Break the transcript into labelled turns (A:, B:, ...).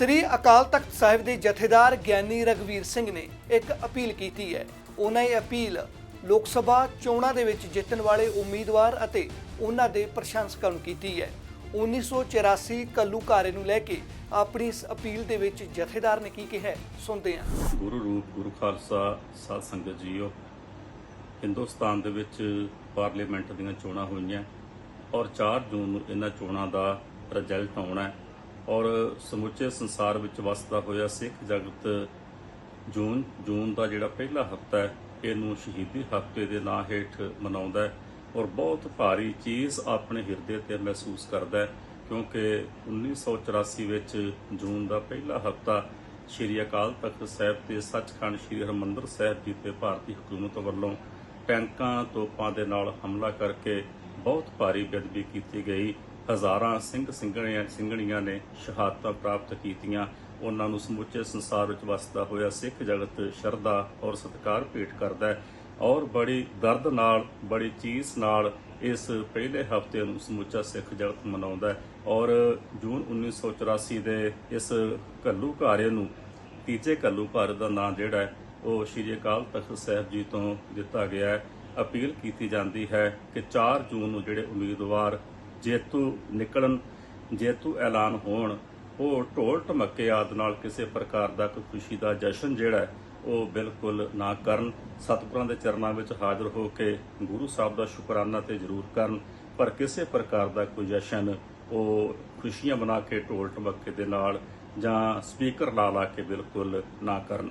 A: ਸ੍ਰੀ ਅਕਾਲ ਤਖਤ ਸਾਹਿਬ ਦੇ ਜਥੇਦਾਰ ਗਿਆਨੀ ਰਗਵੀਰ ਸਿੰਘ ਨੇ ਇੱਕ ਅਪੀਲ ਕੀਤੀ ਹੈ। ਉਹਨਾਂ ਇਹ ਅਪੀਲ ਲੋਕ ਸਭਾ ਚੋਣਾਂ ਦੇ ਵਿੱਚ ਜਿੱਤਣ ਵਾਲੇ ਉਮੀਦਵਾਰ ਅਤੇ ਉਹਨਾਂ ਦੇ ਪ੍ਰਸ਼ੰਸਕਾਂ ਨੂੰ ਕੀਤੀ ਹੈ। 1984 ਕੱਲੂ ਘਾਰੇ ਨੂੰ ਲੈ ਕੇ ਆਪਣੀ ਇਸ ਅਪੀਲ ਦੇ ਵਿੱਚ ਜਥੇਦਾਰ ਨੇ ਕੀ ਕਿਹਾ ਸੁਣਦੇ ਹਾਂ।
B: ਗੁਰੂ ਰੂਪ, ਗੁਰੂ ਖਾਲਸਾ, ਸਾਧ ਸੰਗਤ ਜੀਓ, ਹਿੰਦੁਸਤਾਨ ਦੇ ਵਿੱਚ ਪਾਰਲੀਮੈਂਟ ਦੀਆਂ ਚੋਣਾਂ ਹੋਈਆਂ ਔਰ 4 ਜੂਨ ਨੂੰ ਇਹਨਾਂ ਚੋਣਾਂ ਦਾ ਰਿਜ਼ਲਟ ਆਉਣਾ ਹੈ। ਔਰ ਸਮੁੱਚੇ ਸੰਸਾਰ ਵਿੱਚ ਵਸਦਾ ਹੋਇਆ ਸਿੱਖ ਜਗਤ ਜੂਨ ਜੂਨ ਦਾ ਜਿਹੜਾ ਪਹਿਲਾ ਹਫਤਾ ਹੈ, ਇਹਨੂੰ ਸ਼ਹੀਦੀ ਹਫ਼ਤੇ ਦੇ ਨਾਂ ਹੇਠ ਮਨਾਉਂਦਾ ਹੈ ਔਰ ਬਹੁਤ ਭਾਰੀ ਚੀਜ਼ ਆਪਣੇ ਹਿਰਦੇ ਤੇ ਮਹਿਸੂਸ ਕਰਦਾ ਹੈ ਕਿਉਂਕਿ 1984 ਵਿੱਚ ਜੂਨ ਦਾ ਪਹਿਲਾ ਹਫਤਾ ਸ਼੍ਰੀ ਅਕਾਲ ਤਖਤ ਸਾਹਿਬ ਤੇ ਸੱਚਖੰਡ ਸ਼੍ਰੀ ਹਰਿਮੰਦਰ ਸਾਹਿਬ ਜੀ ਤੇ ਭਾਰਤੀ ਹਕੂਮਤ ਵੱਲੋਂ ਟੈਂਕਾਂ, ਤੋਪਾਂ ਦੇ ਨਾਲ ਹਮਲਾ ਕਰਕੇ ਬਹੁਤ ਭਾਰੀ ਬੇਅਦਬੀ ਕੀਤੀ ਗਈ। ਹਜ਼ਾਰਾਂ ਸਿੰਘ ਸਿੰਘਣੀਆਂ ਸਿੰਘਣੀਆਂ ਨੇ ਸ਼ਹਾਦਤਾਂ ਪ੍ਰਾਪਤ ਕੀਤੀਆਂ। ਉਹਨਾਂ ਨੂੰ ਸਮੁੱਚੇ ਸੰਸਾਰ ਵਿੱਚ ਵਸਦਾ ਹੋਇਆ ਸਿੱਖ ਜਗਤ ਸ਼ਰਧਾ ਔਰ ਸਤਿਕਾਰ ਭੇਟ ਕਰਦਾ ਹੈ ਔਰ ਬੜੀ ਦਰਦ ਨਾਲ, ਬੜੀ ਚੀਸ ਨਾਲ ਇਸ ਪਹਿਲੇ ਹਫ਼ਤੇ ਨੂੰ ਸਮੁੱਚਾ ਸਿੱਖ ਜਗਤ ਮਨਾਉਂਦਾ ਹੈ ਔਰ ਜੂਨ 1984 ਦੇ ਇਸ ਘੱਲੂ ਘਾਰੇ ਨੂੰ, ਤੀਜੇ ਘੱਲੂ ਘਾਰੇ ਦਾ ਨਾਮ ਜਿਹੜਾ ਹੈ, ਉਹ ਸ਼੍ਰੀ ਅਕਾਲ ਤਖਤ ਸਾਹਿਬ ਜੀ ਤੋਂ ਦਿੱਤਾ ਗਿਆ ਹੈ। ਅਪੀਲ ਕੀਤੀ ਜਾਂਦੀ ਹੈ ਕਿ 4 ਜੂਨ ਨੂੰ ਜਿਹੜੇ ਉਮੀਦਵਾਰ ਜੇਤੂ ਨਿਕਲਣ, ਜੇਤੂ ਐਲਾਨ ਹੋਣ, ਉਹ ਢੋਲ ਢਮੱਕੇ ਆਦਿ ਨਾਲ ਕਿਸੇ ਪ੍ਰਕਾਰ ਦਾ ਕੋਈ ਖੁਸ਼ੀ ਦਾ ਜਸ਼ਨ ਜਿਹੜਾ ਉਹ ਬਿਲਕੁਲ ਨਾ ਕਰਨ। ਸਤਿਗੁਰਾਂ ਦੇ ਚਰਨਾਂ ਵਿੱਚ ਹਾਜ਼ਰ ਹੋ ਕੇ ਗੁਰੂ ਸਾਹਿਬ ਦਾ ਸ਼ੁਕਰਾਨਾ ਤੇ ਜ਼ਰੂਰ ਕਰਨ। ਪਰ ਕਿਸੇ ਪ੍ਰਕਾਰ ਦਾ ਕੋਈ ਜਸ਼ਨ, ਉਹ ਖੁਸ਼ੀਆਂ ਬਣਾ ਕੇ ਢੋਲ ਢਮੱਕੇ ਦੇ ਨਾਲ ਜਾਂ ਸਪੀਕਰ ਲਾ ਲਾ ਕੇ ਬਿਲਕੁਲ ਨਾ ਕਰਨ।